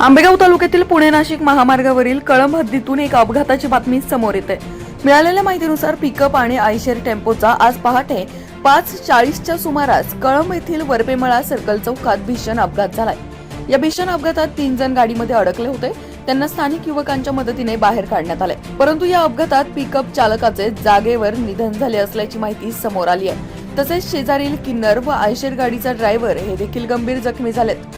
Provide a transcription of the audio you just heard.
आंबेगाव तालुक्यातील पुणे नाशिक महामार्गावरील कळंब हद्दीतून एक अपघाताची बातमी समोर येते. मिळालेल्या माहितीनुसार पिकअप आणि आयशेर टेम्पोचा आज पहाटे पाच चाळीसच्या सुमारास कळंब येथील वरपेमळा सर्कल चौकात भीषण अपघात झालाय. या भीषण अपघातात तीन जण गाडीमध्ये अडकले होते. त्यांना स्थानिक युवकांच्या मदतीने बाहेर काढण्यात आले. परंतु या अपघातात पिकअप चालकाचे जागेवर निधन झाले असल्याची माहिती समोर आली आहे. तसेच शेजारील किन्नर व आयशेर गाडीचा ड्रायव्हर हे देखील गंभीर जखमी झालेत.